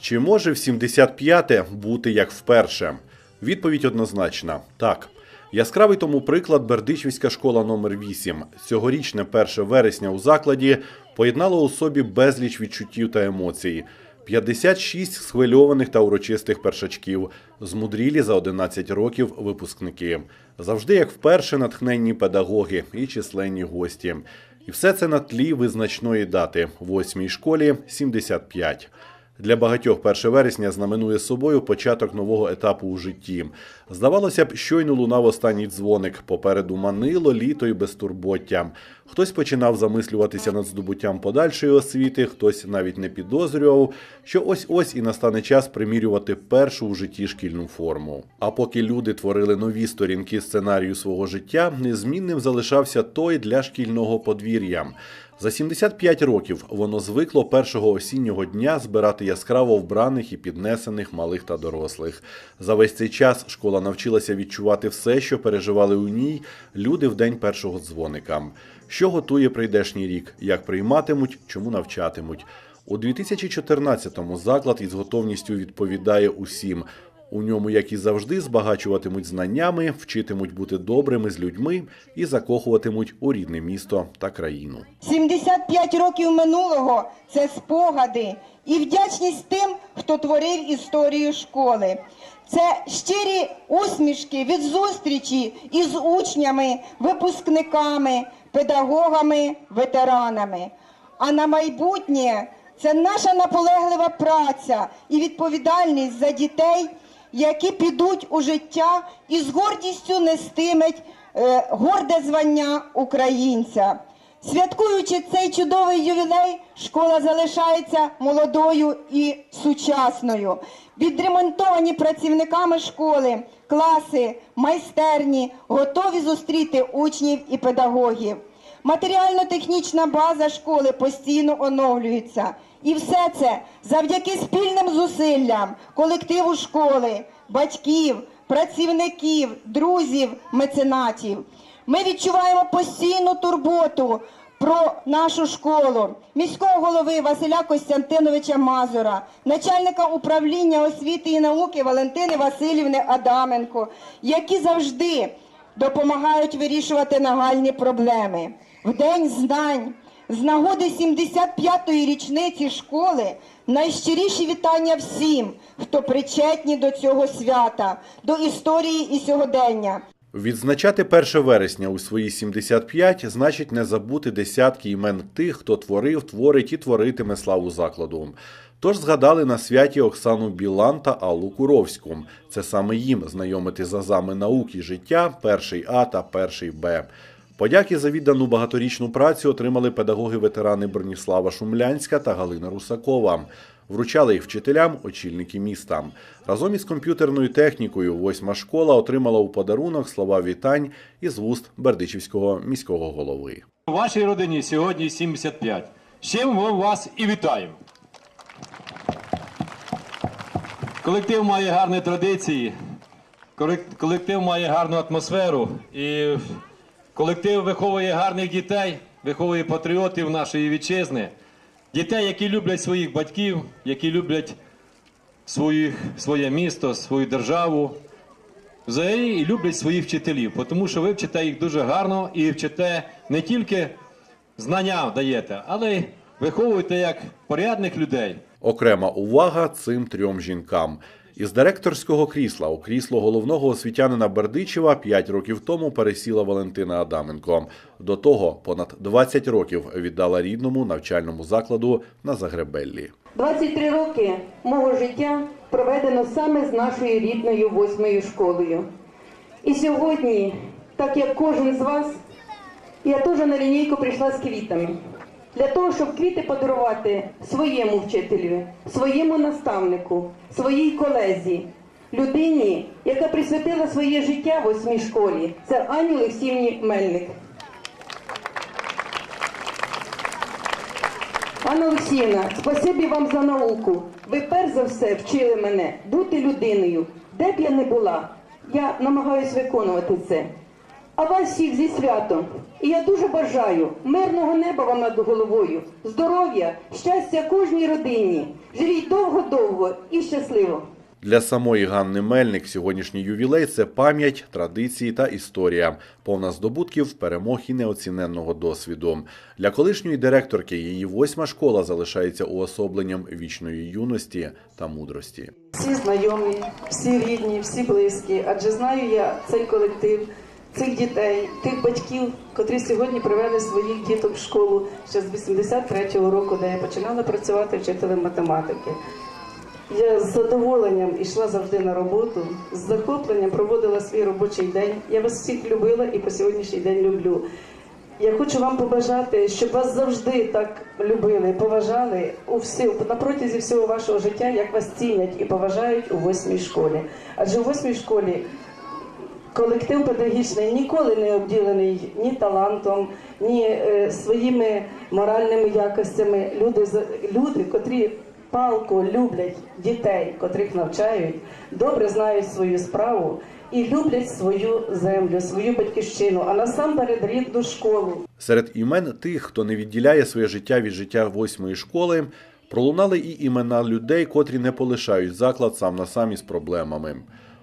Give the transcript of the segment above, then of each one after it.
Чи може в 75-те бути як вперше? Відповідь однозначна так. Яскравий тому приклад Бердичівська школа номер 8 Цьогорічне 1 вересня у закладі поєднало у собі безліч відчуттів та емоцій. 56 схвильованих та урочистих першачків, змудрілі за 11 років випускники. Завжди як вперше натхненні педагоги і численні гості. І все це на тлі визначної дати восьмій школі 75. Для багатьох 1 вересня знаменує собою початок нового етапу у житті. Здавалося б, щойно лунав останній дзвоник. Попереду манило літо і безтурбоття. Хтось починав замислюватися над здобуттям подальшої освіти, хтось навіть не підозрював, що ось ось і настане час примірювати першу у житті шкільну форму. А поки люди творили нові сторінки сценарію свого життя, незмінним залишався той для шкільного подвір'я. За 75 років воно звикло першого осіннього дня збирати яскраво вбраних і піднесених малих та дорослих. За весь цей час школа навчилася відчувати все, що переживали у ній люди в день першого дзвоника. Що готує прийдешній рік, як прийматимуть, чому навчатимуть. У 2014-му заклад із готовністю відповідає усім. У ньому, як і завжди, збагачуватимуть знаннями, вчитимуть бути добрими з людьми і закохуватимуть у рідне місто та країну. 75 років минулого це спогади і вдячність тим, хто творив історію школи. Це щирі усмішки від зустрічі із учнями, випускниками, педагогами, ветеранами. А на майбутнє це наша наполеглива праця і відповідальність за дітей, які підуть у життя і з гордістю нестимуть е, горде звання українця. Святкуючи цей чудовий ювілей, школа залишається молодою і сучасною. Відремонтовані працівниками школи, класи, майстерні готові зустріти учнів і педагогів. Матеріально-технічна база школи постійно оновлюється. І все це завдяки спільним зусиллям колективу школи, батьків, працівників, друзів, меценатів. Ми відчуваємо постійну турботу про нашу школу, міського голови Василя Костянтиновича Мазура, начальника управління освіти і науки Валентини Васильівни Адаменко, які завжди допомагають вирішувати нагальні проблеми. В День знань з нагоди 75-ї річниці школи найщиріші вітання всім, хто причетні до цього свята, до історії і сьогодення. Відзначати 1 вересня у свої 75 значить не забути десятки імен тих, хто творив, творить і творитиме славу закладу. Тож згадали на святі Оксану Білан та Аллу Куровську. Це саме їм знайомити з азами науки життя, перший А та перший Б. Подяки за віддану багаторічну працю отримали педагоги-ветерани Броніслава Шумлянська та Галина Русакова. Вручали їх вчителям, очільники міста. Разом із комп'ютерною технікою восьма школа отримала у подарунок слова вітань із вуст Бердичівського міського голови. У вашій родині сьогодні 75. З чим ми вас і вітаємо. Колектив має гарні традиції, колектив має гарну атмосферу і колектив виховує гарних дітей, виховує патріотів нашої вітчизни, дітей, які люблять своїх батьків, які люблять своїх, своє місто, свою державу. Взагалі і люблять своїх вчителів, тому що ви вчите їх дуже гарно і вчите не тільки знання даєте, але й виховуєте як порядних людей. Окрема увага цим трьом жінкам. Із директорського крісла у крісло головного освітянина Бердичева 5 років тому пересіла Валентина Адаменко. До того понад 20 років віддала рідному навчальному закладу на Загребеллі. 23 роки мого життя проведено саме з нашою рідною восьмою школою. І сьогодні, так як кожен з вас, я теж на лінійку прийшла з квітами. Для того, щоб квіти подарувати своєму вчителю, своєму наставнику, своїй колезі, людині, яка присвятила своє життя в восьмій школі, це Ані Олексіївні Мельник. Анна Олексіївна, спасибі вам за науку. Ви перш за все вчили мене бути людиною. Де б я не була, я намагаюсь виконувати це. А вас всіх зі святом. І я дуже бажаю мирного неба вам над головою, здоров'я, щастя кожній родині. Живіть довго-довго і щасливо. Для самої Ганни Мельник сьогоднішній ювілей це пам'ять, традиції та історія, повна здобутків, перемог і неоціненного досвіду. Для колишньої директорки її восьма школа залишається уособленням вічної юності та мудрості. Всі знайомі, всі рідні, всі близькі, адже знаю я цей колектив, цих дітей, тих батьків, котрі сьогодні привели своїх діток в школу ще з 83-го року, де я починала працювати вчителем математики. Я з задоволенням йшла завжди на роботу, з захопленням проводила свій робочий день. Я вас всіх любила і по сьогоднішній день люблю. Я хочу вам побажати, щоб вас завжди так любили, поважали у всі, на протязі всього вашого життя, як вас цінять і поважають у восьмій школі. Адже у восьмій школі колектив педагогічний ніколи не обділений ні талантом, ні е, своїми моральними якостями. Люди, люди, котрі палко люблять дітей, котрих навчають, добре знають свою справу і люблять свою землю, свою батьківщину, а насамперед рідну школу. Серед імен тих, хто не відділяє своє життя від життя восьмої школи, пролунали і імена людей, котрі не полишають заклад сам на сам із проблемами.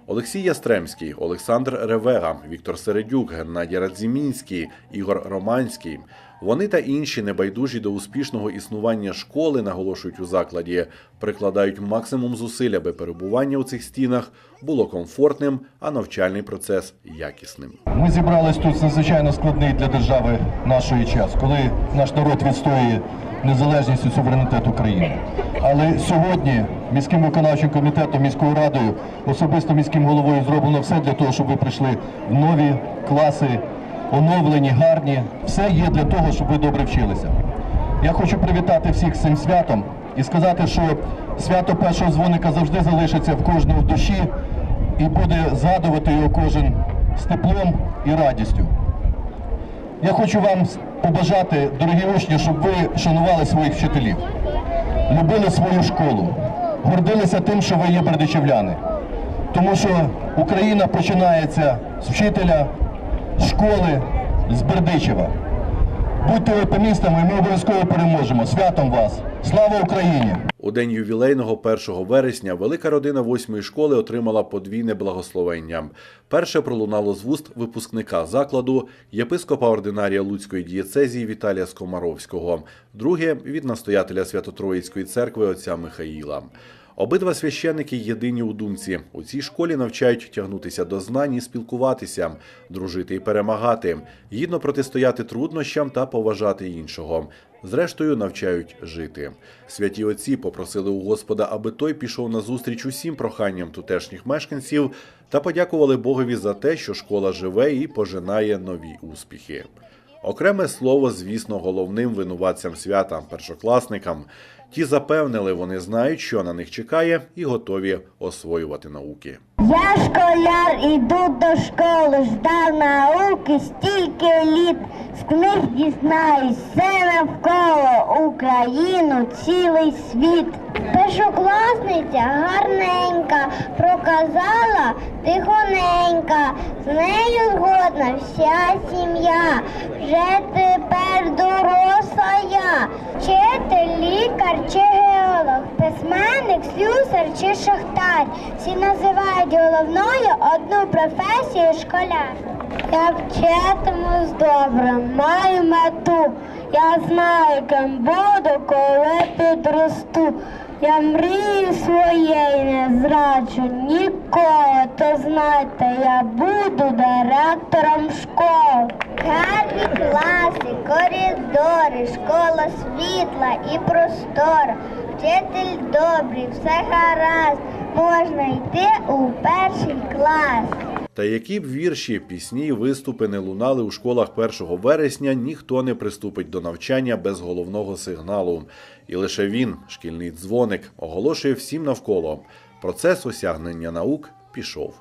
Олексій Ястремський, Олександр Ревега, Віктор Середюк, Геннадій Радзімінський, Ігор Романський. Вони та інші небайдужі до успішного існування школи, наголошують у закладі, прикладають максимум зусиль, аби перебування у цих стінах було комфортним, а навчальний процес якісним. Ми зібрались тут надзвичайно складний для держави нашої час, коли наш народ відстоює незалежність і суверенітет України. Але сьогодні міським виконавчим комітетом, міською радою, особисто міським головою зроблено все для того, щоб ви прийшли в нові класи, оновлені, гарні. Все є для того, щоб ви добре вчилися. Я хочу привітати всіх з цим святом і сказати, що свято першого дзвоника завжди залишиться в кожного в душі і буде згадувати його кожен з теплом і радістю. Я хочу вам побажати, дорогі учні, щоб ви шанували своїх вчителів, любили свою школу, гордилися тим, що ви є бердичівляни. Тому що Україна починається з вчителя, з школи, з Бердичева. Будьте оптимістами, ми обов'язково переможемо. Святом вас! Слава Україні! У день ювілейного 1 вересня велика родина восьмої школи отримала подвійне благословення. Перше пролунало з вуст випускника закладу єпископа ординарія Луцької дієцезії Віталія Скомаровського, друге від настоятеля Свято-Троїцької церкви отця Михаїла. Обидва священники єдині у думці. У цій школі навчають тягнутися до знань і спілкуватися, дружити і перемагати, гідно протистояти труднощам та поважати іншого. Зрештою, навчають жити. Святі отці попросили у Господа, аби той пішов на зустріч усім проханням тутешніх мешканців та подякували Богові за те, що школа живе і пожинає нові успіхи. Окреме слово, звісно, головним винуватцям свята, першокласникам. Ті запевнили, вони знають, що на них чекає, і готові освоювати науки. Я школяр іду до школи, ждав науки стільки літ, книг дізнаюсь все навколо Україну, цілий світ. Першокласниця гарненька, проказала тихоненька, з нею згодна вся сім'я, вже тепер доросла я, вчитель, лікар чи геолог, письменник, слюсар чи шахтар. Всі називають головною одну професію школяр. Я вчитимусь добре, маю мету. Я знаю, ким буду, коли підросту. Я мрію своєї не зраджу ніколи, то знайте, я буду директором школи. Гарні класи, коридори, школа світла і простора. Вчитель добрий, все гаразд, можна йти у перший клас. Та які б вірші, пісні, виступи не лунали у школах 1 вересня, ніхто не приступить до навчання без головного сигналу. І лише він, шкільний дзвоник, оголошує всім навколо. Процес осягнення наук пішов.